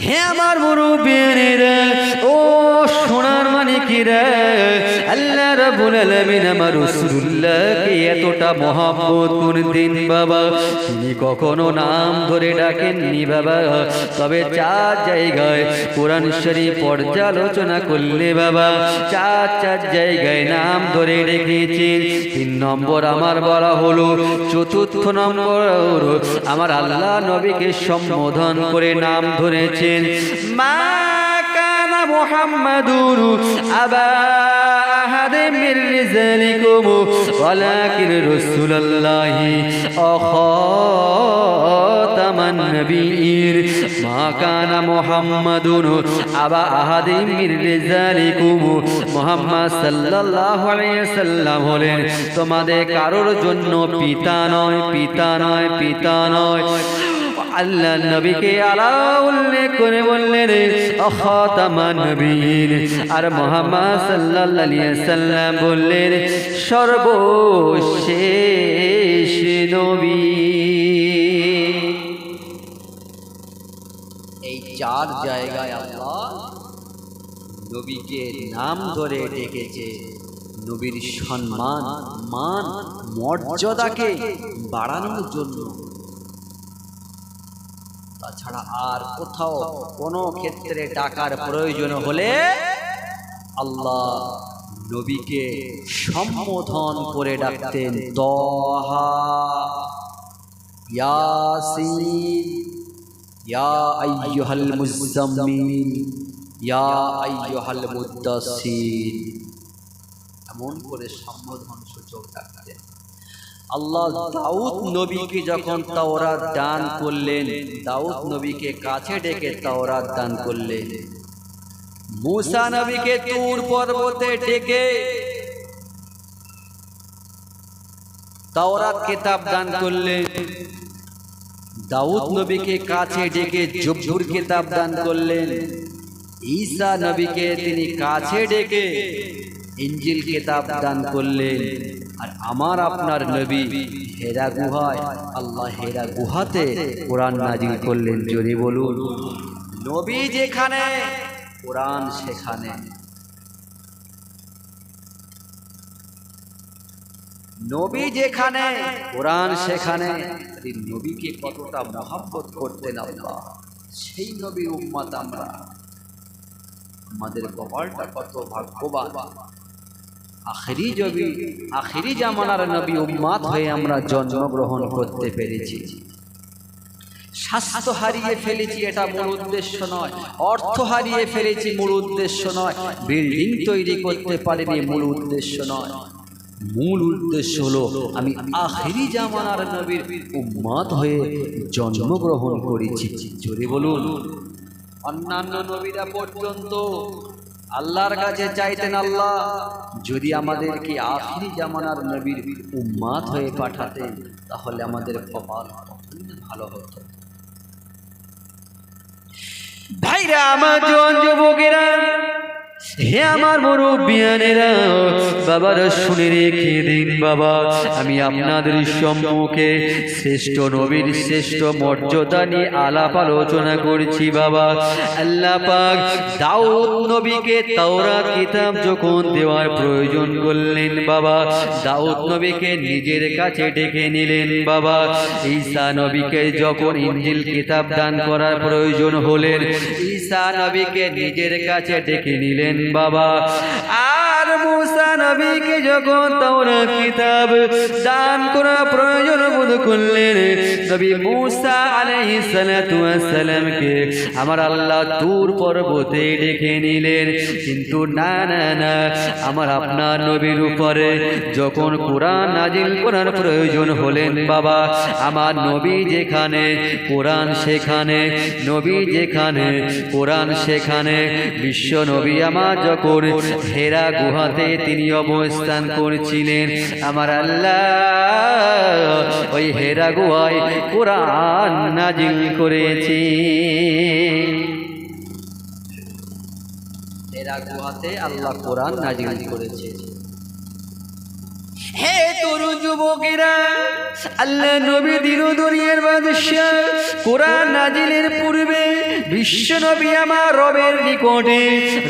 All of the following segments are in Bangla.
হে আমার মুরব্বীর ও সোনার মানিকিরে এতটা মহব্বত দিন বাবা? তিনি কখনো নাম ধরে ডাকেননি বাবা। তবে চার জায়গায় কোরআন শরীফ পর্যালোচনা করলে বাবা, চার চার জায়গায় নাম ধরে রেখেছেন তিন নম্বর আমার বলা হলো, চতুর্থ নম্বর আমার আল্লাহ নবীকে সম্বোধন করে নাম ধরেছেন। মা কানা মুহাম্মাদুর আবা أحد من رجالكم ولكن رسول الله أخاتم النبيين ما كان محمد أبا أحد من رجالكم মোহাম্মদ সাল্লাল্লাহু আলাইহি সাল্লাম হলেন তোমাদের কারোর জন্য পিতা নয় পিতা নয় পিতা নয় আল্লাহ নবীকে আলা উল্লেখ করে বললেন, অখাতামা নবীন। আর মোহাম্মদ সাল্লাল্লাহু আলাইহি সাল্লাম বললেন, সর্বশেষ নবী। এই চার জায়গায় আল্লাহ নবীকে নাম ধরে ডেকেছে। নবীর সম্মান, মান, মর্যাদাকে বাড়ানোর জন্য। তাছাড়া আর কোথাও কোনো ক্ষেত্রে টাকার প্রয়োজন হলে আল্লাহ নবীকে সম্বোধন করে ডাকতেন তহা ইয়াসিন, ইয়া এমন করে সম্বোধন সূচক ডাকতেন। আল্লাহ দাউদ নবীকে যখন তাওরাত দান করলেন, দাউদ নবীকে কাছে ডেকে তাওরাত দান করলেন। মুসা নবীকে তুর পর্বতে ডেকে তাওরাত কিতাব দান করলেন। দাউদ নবীকে কাছে ডেকে জব্বুর কিতাব দান করলেন। ঈসা নবীকে তিনি কাছে ডেকে ইঞ্জিল কিতাব দান করলেন। আর আমার আপনার নবী হেরা গুহায়, আল্লাহ হেরা গুহাতে কোরআন নাজিল করলেন। যদি বলুন, নবী যেখানে, কোরআন সেখানে। নবী যেখানে, কোরআন সেখানে। নবীকে কতটা মহাব্বত করতেন আল্লাহ। সেই নবীর উম্মত আমরা। আমাদের কপালটা কত ভাগ্যবান। আখেরি জবি আখেরি জামানার নবী উম্মাত হয়ে আমরা জন্মগ্রহণ করতে পেরেছি। স্বাস্থ্য হারিয়ে ফেলেছি এটা মূল উদ্দেশ্য নয়, অর্থ হারিয়ে ফেলেছি মূল উদ্দেশ্য নয়, বিল্ডিং তৈরি করতে পারিনি মূল উদ্দেশ্য নয়। মূল উদ্দেশ্য হলো আমি আখেরি জামানার নবীর উম্মাত হয়ে জন্মগ্রহণ করেছি। জোরে বলুন। অন্যান্য নবীরা পর্যন্ত আল্লাহর কাছে চাইতেন আল্লাহ, যদি আমাদেরকে আখিরি জামানার নবীর উম্মাদ হয়ে পাঠাতেন, তাহলে আমাদের কপাল ভালো হতো। ভাইরা, আমার যুবকেরা হে আমার মুরব্বিয়ানেরা, বাবার শুনে রেখে দিন বাবা, আমি আপনাদের সম্মুখে শ্রেষ্ঠ নবীর শ্রেষ্ঠ মর্যাদা নিয়ে আলাপ আলোচনা করছি বাবা। আল্লাহ পাক দাউদ নবীকে তাওরাত কিতাব যখন দেওয়ার প্রয়োজন করলেন বাবা, দাউদ নবীকে নিজের কাছে ডেকে নিলেন বাবা। ঈসা নবীকে যখন ইঞ্জিল কিতাব দান করার প্রয়োজন হলেন ঈসা নবীকে নিজের কাছে ডেকে নিলেন বাবা। আর মুসা নবীকে যখন তাওরাত কিতাব দান করা প্রয়োজন বোধ করলেন, নবী মুসা আলাইহিস সালাতু ওয়াস সালামকে আমার আল্লাহ দূর পর্বতে ডেকে নিলেন। কিন্তু না না না, আমার আপনার নবীর উপরে যখন কোরআন নাজিল করার প্রয়োজন হলেন, বাবা, আমার নবী যেখানে, কোরআন সেখানে, নবী যেখানে, কোরআন সেখানে, বিশ্ব নবী আমার যখন হেরা গুহাতে তিনি অবস্থান করছিলেন। আমার আল্লাহ ওই হেরা গুহায় কোরআন নাজিল করেছি। হেরা গুহাতে আল্লাহ কোরআন নাজিল করেছে। হে তরুণ যুবকেরা, আল্লাহ নবী কোরআন নাজিলের পূর্বে বিশ্ব নবী আমার রবের নিকটে,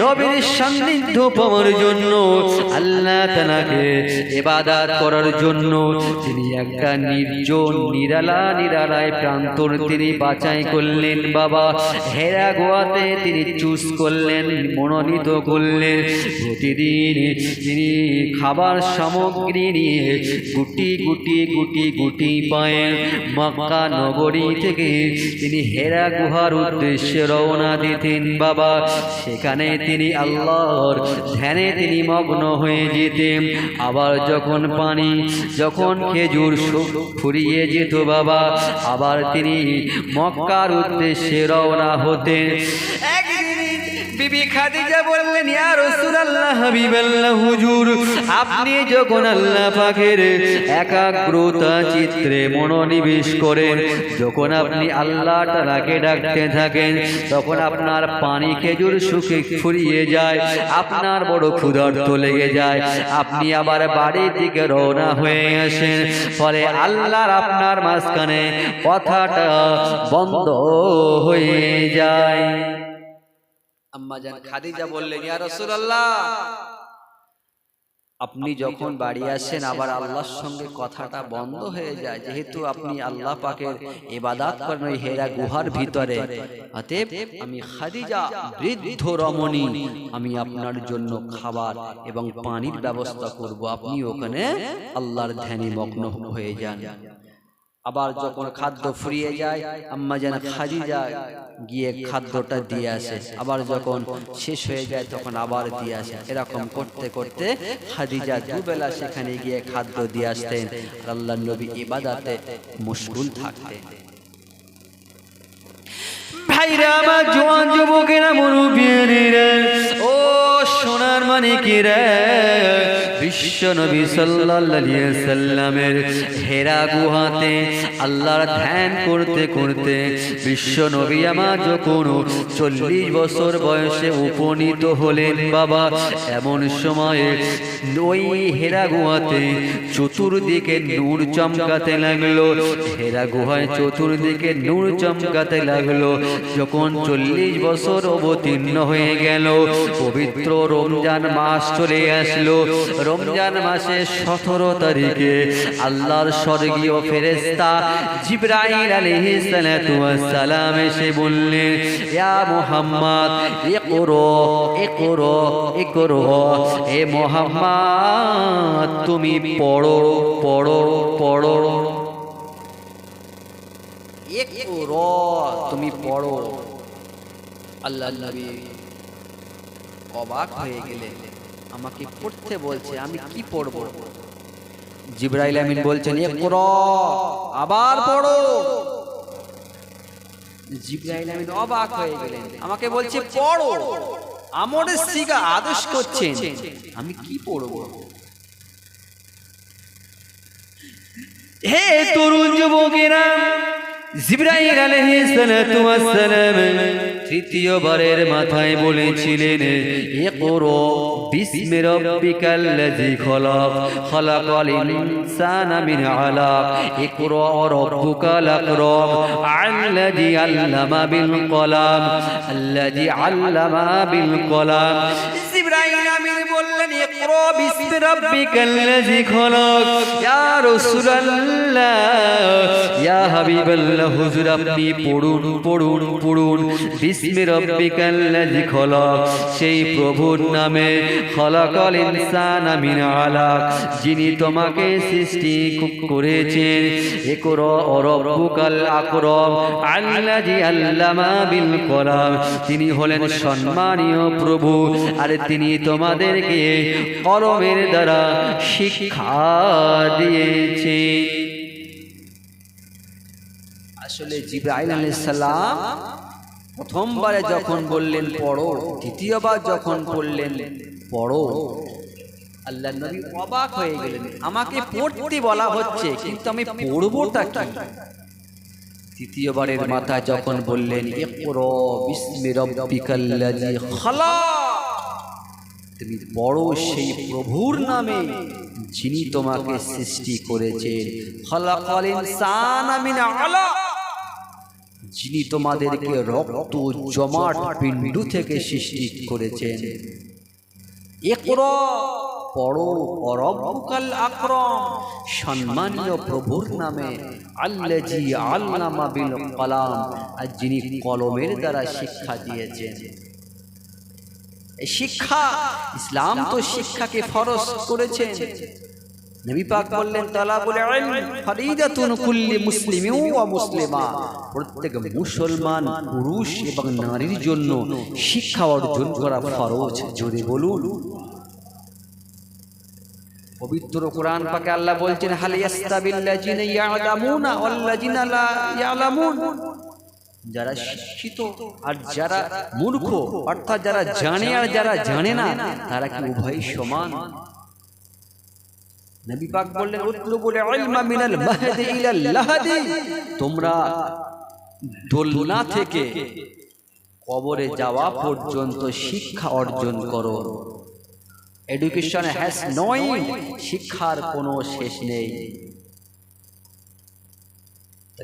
রবের সান্নিধ্য পাওয়ার জন্য, আল্লাহ তানাকে এবাদাত করার জন্য তিনি একটা নির্জন, নিরালা, নিরালায় প্রান্তর তিনি বাছাই করলেন, বাবা। হেরা গোয়াতে তিনি চুজ করলেন, মনোনীত করলেন। প্রতিদিন তিনি খাবার সামগ্রী নিয়ে গুটি গুটি গুটি গুটি পায়েন মক্কা নগরী থেকে তিনি হেরা গুহার উদ্দেশ্যে রওনা দিতেন। বাবা, সেখানে তিনি আল্লাহর ধ্যানে তিনি মগ্ন হয়ে যেতেন। আবার যখন পানি, যখন খেজুর ফুরিয়ে যেত বাবা, আবার তিনি মক্কার উদ্দেশ্যে রওনা হতেন। বিবি খাদিজা বললেন, ইয়া রাসূলুল্লাহ হাবিবাল্লাহ হুজুর, আপনি যখন আল্লাহ পাকের একাগ্রতা চিত্রে মনোনিবেশ করেন। যখন আপনি আল্লাহ তাআলাকে ডাকতে থাকেন, তখন আপনার পানি খেজুর শুকে ফুরিয়ে যায়, আপনার বড় ক্ষুধার্ত লেগে যায়। আপনি আবার বাড়ির দিকে রওনা হয়ে আসেন। ফলে আল্লাহর আপনার মাঝখানে কথাটা বন্ধ হয়ে যায়। আম্মা জান খাদিজা বললেন, ইয়া রাসূলুল্লাহ আপনি যখন বাড়ি আসেন আবার আল্লাহর সঙ্গে কথাটা বন্ধ হয়ে যায়। যেহেতু আপনি আল্লাহ পাকের এবাদাত করেন ওই হেরা গুহার ভিতরে। অতএব আমি খাদিজা বৃদ্ধ রমণী আমি আপনার জন্য খাবার এবং পানির ব্যবস্থা করব। আপনি ওখানে আল্লাহর ধ্যানে মগ্ন হয়ে যান। আবার যখন খাদ্য ফুরিয়ে যায় আম্মা যেন খাদিজা গিয়ে খাদ্যটা দিয়ে আসে। আবার যখন শেষ হয়ে যায় তখন আবার দিয়ে আসে। এরকম করতে করতে খাদিজা দুবেলা সেখানে গিয়ে খাদ্য দিয়ে আসতেন। আল্লাহ নবী ইবাদাতে মুশগুল থাকতেন। ভাইরা আমার জোয়ান যুবকেরা মুরব্বিয়ানেরা ও সোনার মানিকেরা বিশ্ব নবী সাল্লামের হেরা গুহাতে আল্লাহর ধ্যান করতে করতে বিশ্ব নবী আমার যখন চল্লিশ বছর বয়সে উপনীত হলেন বাবা, এমন সময়ে ওই হেরা গুহাতে চতুর্দিকে নূর চমকাতে লাগল। হেরা গুহায় চতুর্দিকে নূর চমকাতে লাগল। যখন চল্লিশ বছর অবতীর্ণ হয়ে গেল, পবিত্র রমজান মাস চলে আসলো। রমজান মাসে সতেরো তারিখে আল্লাহর স্বর্গীয় ফেরেস্তা সালাতু ওয়াস সালাম এসে বললেন, ইয়া মুহাম্মদ, ইকরো ইকরো ইকরো হে মুহাম্মদ, তুমি পড়ো পড়ো পড়ো। তুমি পড়ো। আল্লাহ নবী অবাক হয়ে গেলেন। আমাকে পড়তে বলছে আমি কি পড়ব? জিব্রাইল আমিন বলছেন আবার পড়ো। জিব্রাইল আমিন অবাক হয়ে গেলেন আমাকে বলছে পড়ো। আমরের সিগা আদেশ করছেন। আমি কি পড়ব? হে তরুণ যুবকেরা জিব্রাইল আলাইহিস সালাতু ওয়াস সালাম। তৃতীয়বারের মাথায় বলেছিলেন ইকরা বিসমি রাব্বিকাল লাযী খলাক, খলাকাল ইনসানা মিন আলাক ইকরা রাব্বুকাল আকরাম আল্লাযী আল্লামা বিল কলাম, আল্লাযী আল্লামা বিল কলাম। জিব্রাইল সেই প্রভুর নামে যিনি তোমাকে সৃষ্টি করেছেন। কলাম। তিনি হলেন সম্মানীয় প্রভু, আর তিনি তোমাদেরকে কলমের দ্বারা শিক্ষা দিয়েছেন আসলে জিব্রাইল আলাইহিস সালাম প্রথমবারে যখন বললেন, পড়ো। দ্বিতীয়বার যখন বললেন, পড়ো। আল্লাহ নবী অবাক হয়ে গেলেন। আমাকে পড়তে বলা হচ্ছে, কিন্তু আমি পড়বোটা কি? তৃতীয়বারের মাথায় যখন বললেন বিসমি রাব্বিকাল্লাযী খালাক। তুমি বড় সেই প্রভুর নামে যিনি তোমাকে সৃষ্টি করেছেন। যিনি তোমাদেরকে রক্ত জমাট পিণ্ডু থেকে সৃষ্টি করেছেন। সম্মানীয় প্রভুর নামে আল্লাজি আল্লামা বিল কলাম। আর যিনি কলমের দ্বারা শিক্ষা দিয়েছেন। শিক্ষা, ইসলাম তো শিক্ষাকে ফরজ করেছেন। নবী পাক বললেন, তালাবুল ইলম ফরিদাতুন কুল্লি ওয়া মুসলিমা। প্রত্যেক মুসলমান, পুরুষ এবং নারীর জন্য শিক্ষা অর্জন করা ফরজ। জোরে বলুন। পবিত্র কোরআন পাকে আল্লাহ বলছেন, হাল ইয়াস্তাবিল্লাযিনা ইয়ালামুনা ওয়াল্লাযিনা লা ইয়ালামুন? যারা শিক্ষিত আর যারা মূর্খ অর্থাৎ যারা জানে আর যারা জানে না তারা কি উভয় সমান? নবী পাক বললেন উতলুবুল ইলমা মিনাল মাহদি ইলাল লাহাদি। তোমরা দোলনা থেকে কবরে যাওয়া পর্যন্ত শিক্ষা অর্জন করো। এডুকেশন হ্যাজ নো শিক্ষার কোনো শেষ নেই।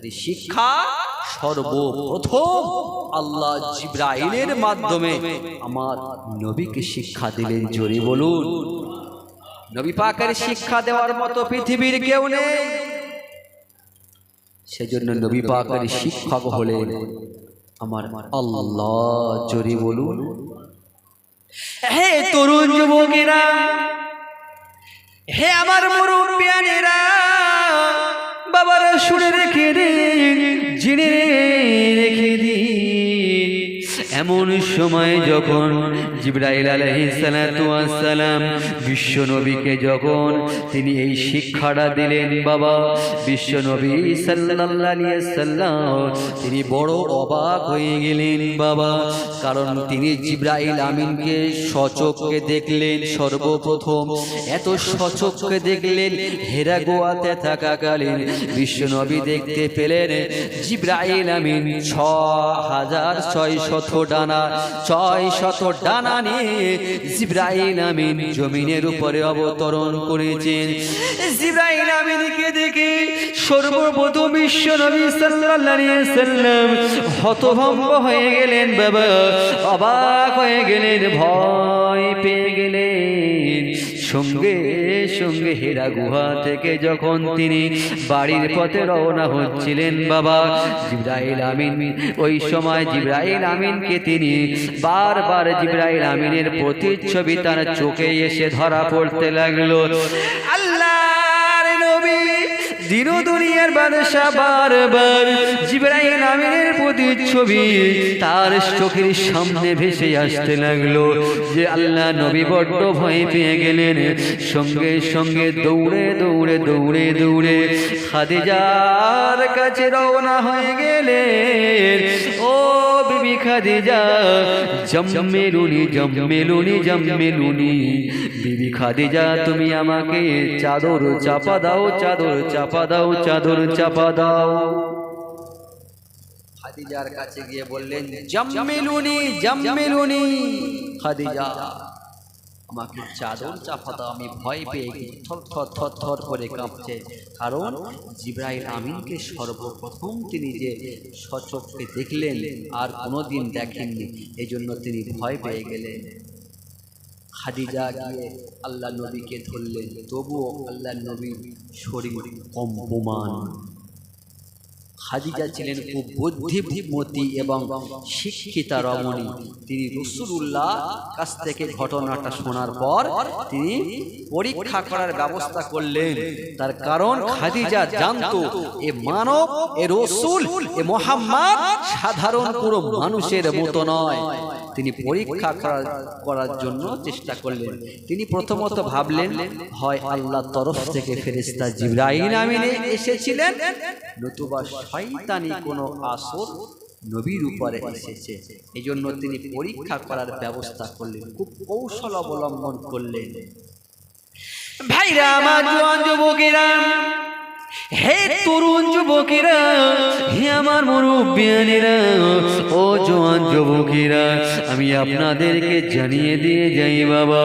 শিক্ষা সর্বপ্রথম আল্লাহ জিব্রাইলের মাধ্যমে আমার নবীকে শিক্ষা দিলেন। জোরে বলুন। নবী পাকের শিক্ষা দেওয়ার মতো পৃথিবীর কেউ নেই। সেজন্য নবী পাকের শিক্ষক হলেন আমার আল্লাহ। জোরে বলুন। হে তরুণ যুবকেরা, হে আমার মুরব্বিয়ানেরা বাবারা শুনে রেখে রে জেনে দিন এমন সময় যখন জিব্রাইল আলহিসালাম বিশ্ব নবীকে যখন তিনি এই শিক্ষাটা দিলেন, বাবা বিশ্ব নবী সাল্লাম তিনি বড় অবাক হয়ে গেলেন, বাবা, কারণ তিনি জিব্রাইল আমিনকে সচককে দেখলেন সর্বপ্রথম। এত সচককে দেখলেন হেরা গোয়াতে থাকাকালীন বিশ্ব নবী দেখতে পেলেন জিব্রাইল আমিন ছ হাজার ছয় শত ডানা, ছয় শত ডানা নিয়ে জিব্রাইল আমিন জমিনের উপরে অবতরণ করেছেন। জিব্রাইল আমিনকে দেখে সর্বপ্রথম বিশ্ব নবী সাল্লাম হতভম্ব হয়ে গেলেন, বাবা। অবাক হয়ে গেলেন, ভয় পেয়ে গেলেন। সঙ্গে সঙ্গে হেরা গুহা থেকে যখন তিনি বাড়ির পথে রওনা হচ্ছিলেন, বাবা জিব্রাইল আমিন, ওই সময় জিব্রাইল আমিনকে তিনি বারবার জিব্রাইল আমিনের প্রতিচ্ছবি তার চোখে এসে ধরা পড়তে লাগল। আল্লাহর নবী দিন দুনিয়ার বাদশা বারবার জিব্রাইল আমিনের প্রতিচ্ছবি তার চোখের সামনে ভেসে আসতে লাগল যে আল্লাহ নবী বড্ড ভয় পেয়ে গেলেন। সঙ্গে সঙ্গে দৌড়ে দৌড়ে দৌড়ে দৌড়ে খাদিজার কাছে রওনা হয়ে গেলেন। ও বিবি খাদিজা, জম্মেলুনি জম্মেলুনি জম্মেলুনি। বিবি খাদিজা, তুমি আমাকে চাদর চাপা দাও, চাদর চাপা দাও চাদর চাপা দাও খাদিজার কাছে গিয়ে বললেন জম্মেলুনি জম্মেলুনি খাদিজা আমাকে চাদর চাপা দাও আমি ভয় পেয়ে গেছি থর থর থর থর করে কাঁপছে। কারণ জিব্রাইল আমিনকে সর্বপ্রথম তিনি যে সচক্ষে দেখলেন আর কোনোদিন দেখেননি এই জন্য তিনি ভয় পেয়ে গেলেন। খাদিজা গিয়ে আল্লাহ নবীকে ধরলেন। তবুও আল্লাহ নবী শরীর কম্পমান। খাদিজা ছিলেন খুব বুদ্ধিমতী এবং শিক্ষিতা রমণী। তিনি রসুল্লাহ কাছ থেকে ঘটনাটা শোনার পর তিনি পরীক্ষা করার ব্যবস্থা করলেন। তার কারণ খাদিজা জানতো, এ মানব, এ রসুল, এ মোহাম্মদ সাধারণ কোনো মানুষের মতো নয়। তিনি পরীক্ষা করার জন্য চেষ্টা করলেন। তিনি প্রথমত ভাবলেন হয় আল্লাহ তরফ থেকে ফেরেস্তা জিব্রাহিম আমিনে এসেছিলেন। নতুবা শয়তানি কোনো আসর নবীর উপরে এসেছে। এই জন্য তিনি পরীক্ষা করার ব্যবস্থা করলেন খুব কৌশল অবলম্বন করলেন। ভাইরা আমার জোয়ান যুবকেরা হে তরুণ যুবকেরা, হে আমার মুরব্বিয়ানেরা, ও জোয়ান যুবকেরা, আমি আপনাদেরকে জানিয়ে দিয়ে যাই বাবা।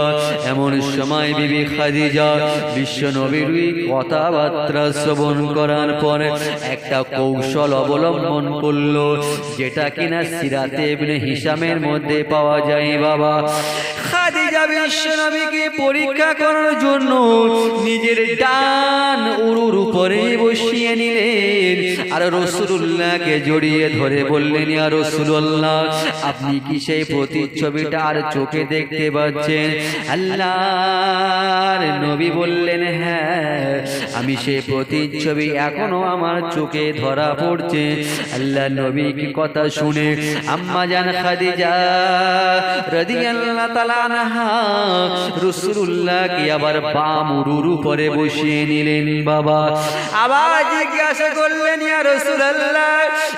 এমন সময় বিবি খাদিজা বিশ্ব নবীর কথাবার্তা শ্রবণ করার পরে একটা কৌশল অবলম্বন করল, যেটা কিনা সিরাতে হিসামের মধ্যে পাওয়া যায় বাবা। খাদিজা বিশ্ব নবীকে পরীক্ষা করার জন্য নিজের ডান উরুর উপরে বসিয়ে নিলেন। আর রসুল্লাহকে জড়িয়ে ধরে বললেন, ইয়া রসুল্লাহ আপনি কি সেই প্রতিচ্ছবিটা আর চোখে দেখতে পাচ্ছেন? আল্লাহর নবী বললেন হ্যাঁ আমি সেই প্রতিচ্ছবি এখনও আমার চোখে ধরা পড়ছে। আল্লাহ নবী কি কথা শুনে আম্মা জান খাদিজা রাদিয়াল্লাহু তাআলা আনহা আবার বসিয়ে নিলেন বাবা। আবার জিজ্ঞাসা করলেন, ইয়া রাসূলুল্লাহ,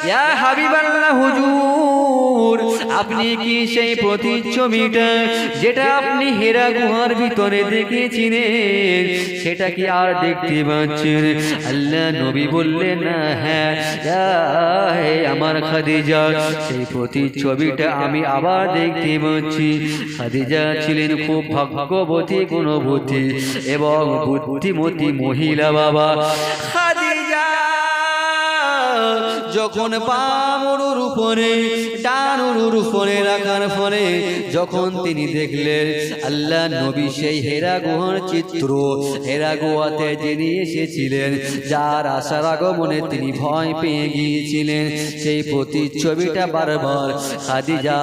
ইয়া হাবিবাল্লাহ হুজুর, আপনি কি সেই প্রতিচ্ছবিটা যেটা আপনি হেরা গুহার ভিতরে দেখেছিলেন, সেটা কি আর দেখতে পাচ্ছেন? আল্লাহ নবী বললেন, না হ্যাঁ আমার খাদিজা, সেই প্রতিচ্ছবিটা আমি আবার দেখতে পাচ্ছি। খাদিজা ছিলেন খুব ভাগ্যবতী গুণবতী এবং বুদ্ধিমতী মহিলা বাবা। খাদিজা যখন বামরুর উপরে ডানুর উপরে রাখার ফলে যখন তিনি দেখলেন, আল্লাহ নবী সেই হেরা গুহার চিত্র, হেরা গুহাতে যিনি এসেছিলেন, যার আশার আগমনে তিনি ভয় পেয়ে গিয়েছিলেন। সেই প্রতিচ্ছবিটা বারবার, খাদিজা,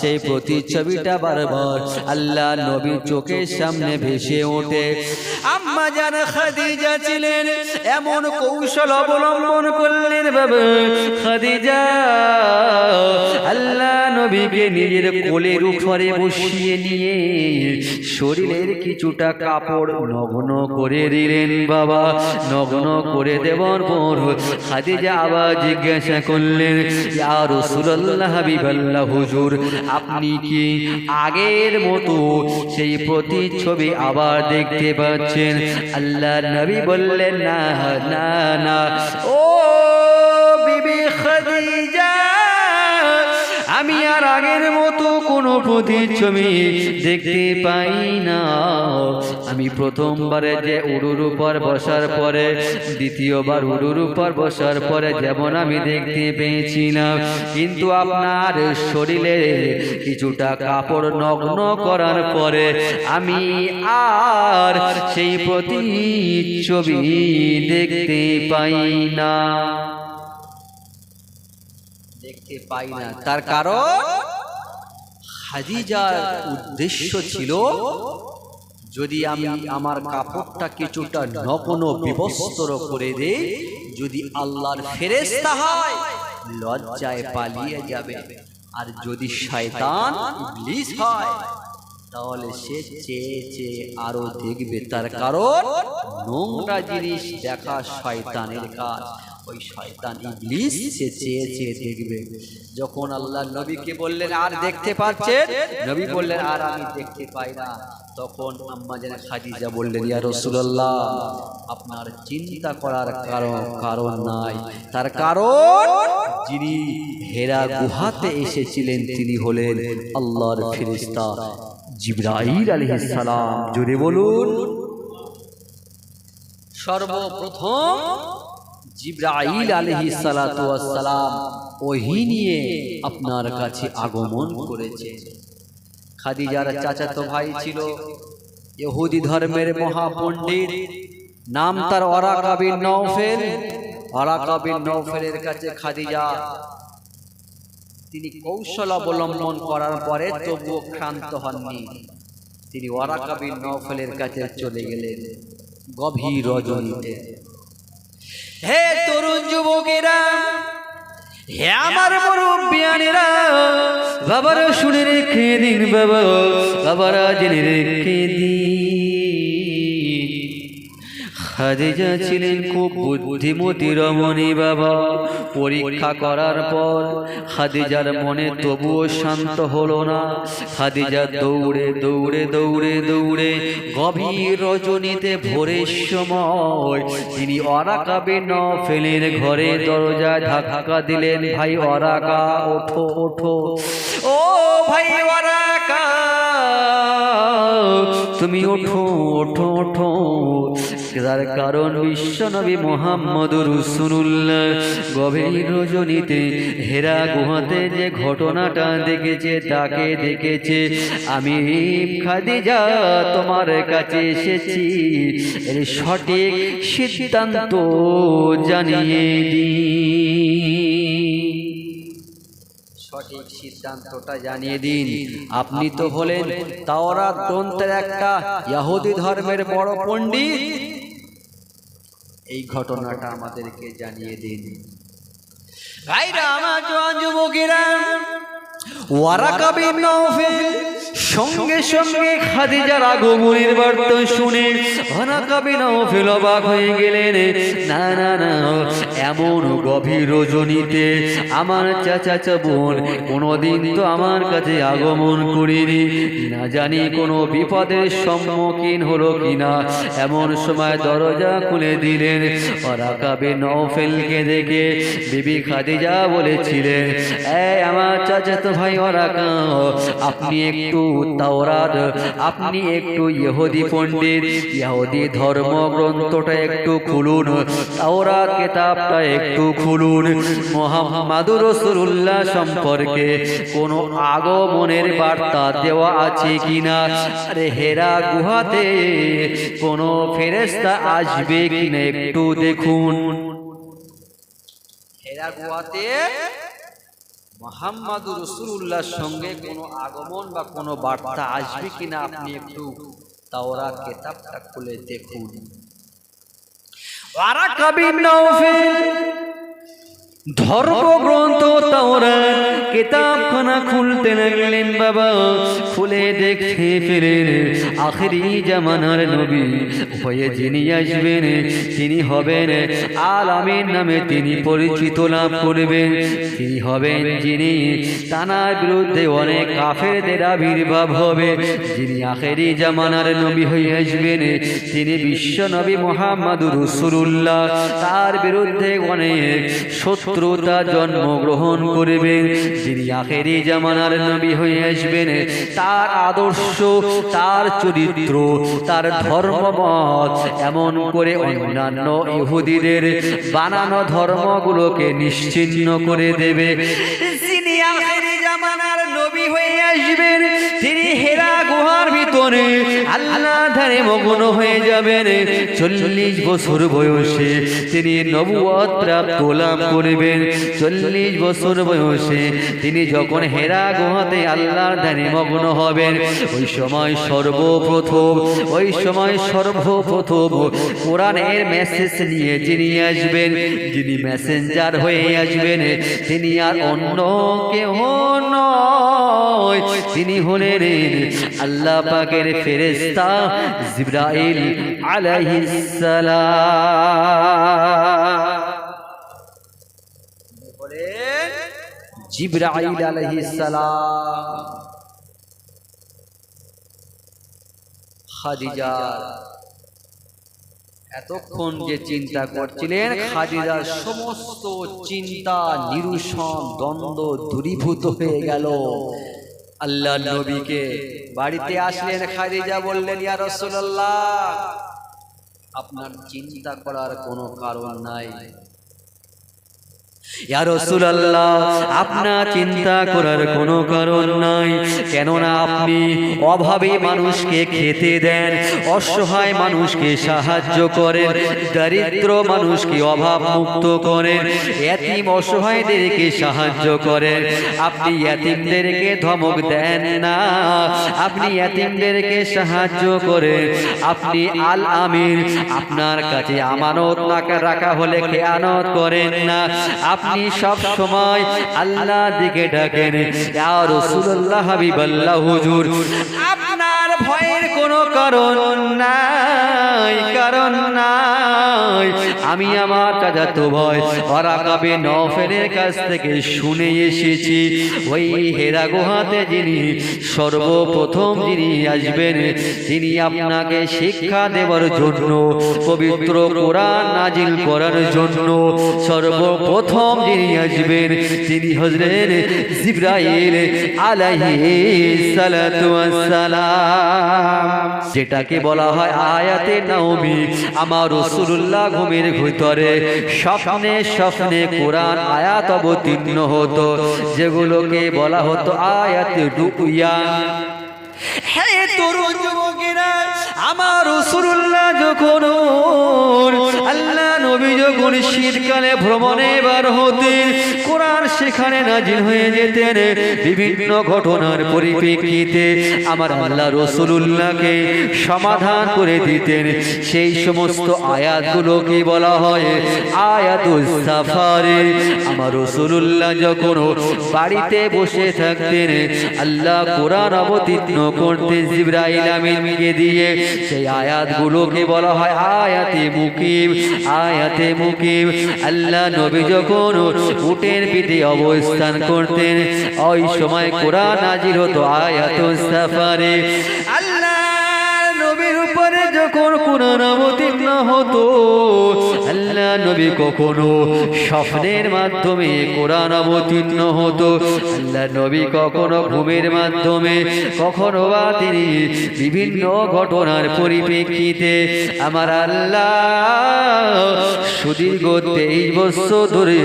সেই প্রতিচ্ছবিটা বারবার আল্লাহ নবী চোখের সামনে ভেসে ওঠে। আম্মা জান খাদিজা ছিলেন। এমন কৌশল অবলম্বন করলেন বাবা। খাদিজা আল্লাহ নবীকে নিজের কোলের উপরে বসিয়ে নিয়ে শরীরের কিছুটা কাপড় নগ্ন করে দিলেন বাবা। নগ্ন করে দেওয়ার পর খাদিজা আবার জিজ্ঞাসা করলেন ইয়া রাসূলুল্লাহ হাবিবাল্লাহ হুজুর আপনি কি আগের মতো সেই প্রতিচ্ছবি আবার দেখতে পাচ্ছেন? আল্লাহ নবী বললেন না না না। ও আমি আর আগের মতো কোনো প্রতিচ্ছবি দেখতে পাই না। আমি প্রথমবারে যে উড়ুর উপর বসার পরে দ্বিতীয়বার উড়ুর উপর বসার পরে যেমন আমি দেখতে পেয়েছিলাম কিন্তু আপনার শরীরে কিছুটা কাপড় নগ্ন করার পরে আমি আর সেই প্রতিচ্ছবি দেখতে পাই না। দেখতে পাই না। তার কারণ হাদিজার উদ্দেশ্য ছিল যদি আমি আমার কাপড়টা কিছুটা নগ্ন বিবস্ত্র করে দেই যদি আল্লাহর ফেরেস্তা হয় লজ্জায় পালিয়ে যাবে। আর যদি শয়তান ইবলিস হয় তাহলে সে চেয়ে চেয়ে আরও দেখবে। তার কারণ নোংরা জিনিস দেখা শয়তানের কাজ। ওই শয়তান ইবলিস সে চেয়ে চেয়ে দেখবে। যখন আল্লাহ নবীকে বললেন, আর দেখতে নবী বললেন, আর আমি দেখতে পাই না। তখন আম্মা যেন খাদিজা বললেন, ইয়া আপনার চিন্তা করার কারণ কারণ নাই। তার কারণ, যিনি হেরা গুহাতে এসেছিলেন, তিনি হলেন আল্লাহর জিবরাইল আলাইহিস সালাম জোরে বলুন। সর্বপ্রথম জিব্রাইল আলহি সালাম ওহি নিয়ে আপনার কাছে আগমন করেছে। খাদিজার চাচাতো ভাই ছিল ইহুদি ধর্মের মহাপণ্ডিত। নাম তার অরাকা বিন নওফেল। অরাকা বিন নওফেলের কাছে খাদিজা। তিনি কৌশল অবলম্বন করার পরে তবুও ক্ষান্ত হননি। তিনি ওয়ারাকা বিন নওফেলের কাছে চলে গেলেন। গভীর রজনীতে। হে তরুণ যুবকেরা, হে আমার মুরব্বিয়ানেরা বাবারা শুনে রেখে দিন বাবা, বাবারা জেনে রেখে দিন। খাদিজা ছিলেন খুব বুদ্ধিমতী রমণী বাবা। পরীক্ষা করার পর খাদিজার মনে তবুও শান্ত হলো না। খাদিজা দৌড়ে দৌড়ে দৌড়ে দৌড়ে গভীর রজনীতে ভোরের সময় তিনি অরাকাবে নফেলের ঘরে দরজায় ধাক্কা দিলেন, ভাই অরাকা, ওঠো ওঠো। ও ভাই অরাকা, তুমি ওঠো ওঠো ওঠো। তার কারণ বিশ্বনবী মোহাম্মদ রসুল্লাহ গভীর রজনীতে হেরা গুহাতে যে ঘটনাটা দেখেছে, তাকে দেখেছে। আমি খাদিজা তোমার কাছে এসেছি। সঠিক সিদ্ধান্ত জানিয়ে দিই সঠিক সিদ্ধান্তটা জানিয়ে দিন। আপনি তো হলেন তাওরাত গ্রন্থের একটা ইহুদি ধর্মের বড় পণ্ডিত। এই ঘটনাটা আমাদেরকে জানিয়ে দিন। ভাইরা আমার যুবকেরা সঙ্গে সঙ্গে খাদিজার বার্তা শুনে অবাক হয়ে গেলেন। না না এমন গভীর রজনীতে আমার চাচা বোন কোনোদিন তো আমার কাছে আগমন করিনি। না জানি কোনো বিপদের সম্মুখীন হলো কিনা। এমন সময় দরজা খুলে দিলেন। ওয়ারাকা বিন নওফেলকে দেখে বিবি খাদিজা বলেছিলেন, এ, আমার চাচাতো ভাই ওরাকা আপনি একটু তাওরাত, আপনি একটু ইহুদি পণ্ডিত, ইহুদি ধর্মগ্রন্থটা একটু খুলুন, তাওরাত কিতাবটা একটু খুলুন। মুহাম্মাদুর রাসূলুল্লাহ সম্পর্কে কোনো আগমনের বার্তা দেওয়া আছে কিনা? আরে হেরা গুহাতে কোনো ফেরেশতা আসবে কিনা একটু দেখুন। হেরা গুহাতে মোহাম্মদুর রসুল্লাহর সঙ্গে কোনো আগমন বা কোনো বার্তা আসবে কিনা আপনি একটু তাওরা কেতাবটা খুলে দেখুন। ওয়ারাকা কবি নওফেল ধর্মগ্রন্থ তাওরা কিতাবখানা খুলতে লাগলেন বাবা। খুলে দেখে ফেলেন আখেরি জামানার নবী হয়ে যিনি আসবেন, তিনি হবেন আলামের নামে তিনি পরিচিত লাভ করবেন। তিনি হবেন যিনি তানার বিরুদ্ধে অনেক কাফেরদের আবির্ভাব হবে। যিনি আখেরি জামানার নবী হয়ে আসবেন, তিনি বিশ্ব নবী মোহাম্মদুর রসুল্লাহ তার বিরুদ্ধে অনেক শত্রুতা জন্মগ্রহণ করবেন যিনি আখেরি জামানার নবী হয়ে আসবেন, তার আদর্শ, তার চরিত্র, তার ধর্মমত, এমন করে অন্যান্য ইহুদিদের বানানো ধর্মগুলোকে নিশ্চিহ্ন করে দেবে। যিনি আখেরি জামানার নবী হয়ে আসবেন তিনি হেরা গুহার ভিতরে আল্লাহ ধারে মগ্ন হয়ে যাবেন। চল্লিশ বছর বয়সে তিনি নবুয়ত প্রাপ্ত লাভ করবেন। চল্লিশ বছর বয়সে তিনি যখন হেরা গুহাতে আল্লাহর ধারে মগ্ন হবেন, ওই সময় সর্বপ্রথম, ওই সময় সর্বপ্রথম কোরআনের মেসেজ নিয়ে যিনি আসবেন, যিনি মেসেঞ্জার হয়ে আসবেন, তিনি আর অন্য কেউ নয় তিনি হলেন আল্লাহ পাকের ফেরেস্তা জিব্রাইল আলাইহিস সালাম। বলেন জিব্রাইল আলাইহিস সালাম। খাদিজা। এতক্ষণ যে চিন্তা করছিলেন, খাদিজার সমস্ত চিন্তা, নিরুষণ, দ্বন্দ্ব দূরীভূত হয়ে গেল। আল্লাহ নবীকে বাড়িতে আসলেন খাদিজা বললেন ইয়া রাসূলুল্লাহ আপনার চিন্তা করার কোনো কারণ নাই। আপনার চিন্তা করার কোনো কারণ নাই। কেননা আপনি অভাবী মানুষকে খেতে দেন, অসহায় মানুষকে সাহায্য করেন, দরিদ্র মানুষকে অভাব মুক্ত করেন, এতিম অসহায়দেরকে সাহায্য করেন। আপনি এতিমদেরকে ধমক দেন না। আপনি এতিমদেরকে সাহায্য করেন। আপনি আল আমির আপনার কাছে আমানত রাখা হলে খেয়ানত করেন না। আপনি সব সময় আল্লাহ দিকে ডাকেন ইয়া রাসূলুল্লাহ হাবিবাল্লাহ হুজুর। আপনার ভয়ের কোনো কারণ নাই কারণ নাই। আমি আমার চাচাতো ভয় অরাকাবে নফেলের কাছ থেকে শুনে এসেছি। ওই হেরা গুহাতে যিনি সর্বপ্রথম যিনি আসবেন, তিনি আপনাকে শিক্ষা দেওয়ার জন্য, পবিত্র কোরআন নাজিল করার জন্য সর্বপ্রথম যিনি আসবেন, তিনি হজরেন জিব্রাইল আলাইহি ওয়াসসালাম যেটাকে বলা হয় আয়াতে নাওমি, আমার রসুল্লাহ ঘুমের ভিতরে স্বপ্নে স্বপ্নে কোরআন আয়াত অবতীর্ণ হতো, যেগুলোকে বলা হতো আয়াতে রুইয়া হ্যাঁ তরুণ আমার রসুল্লাহ যখন আল্লাহ নবী যখন শীতকালে ভ্রমণে বার হতেন কোরআন সেখানে নাজিল হয়ে যেতেন, বিভিন্ন ঘটনার পরিপ্রেক্ষিতে আমার আল্লাহ রসুল্লাহকে সমাধান করে দিতেন। সেই সমস্ত আয়াতগুলোকে বলা হয় আয়াতুল সাফারে। আমার রসুল্লাহ যখন বাড়িতে বসে থাকতেন, আল্লাহ কোরআন অবতীর্ণ করতে জিব্রাইল আমিনকে দিয়ে। সেই আয়াতগুলোকে বলা হয় আয়াতে মুকিম আয়াতে মুকিম। আল্লাহ নবী যখন উটের পিঠে অবস্থান করতেন, ওই সময় কোরআন নাজির হতো আয়াত সাফারে। যখন কোরআন অবতীর্ণ হতো, আল্লাহ নবী কখনো স্বপ্নের মাধ্যমে কোরআন অবতীর্ণ হতো। আল্লাহ নবী কখনো ঘুমের মাধ্যমে, কখনো বা তিনি বিভিন্ন ঘটনার পরিপ্রেক্ষিতে আমার আল্লাহ সুদীর্ঘ তেইশ বছর ধরে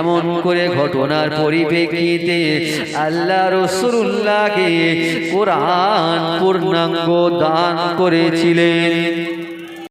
এমন করে ঘটনার পরিপ্রেক্ষিতে আল্লাহ রসুল্লাহকে কোরআন পূর্ণাঙ্গ দান করেছিলেন। Spirit.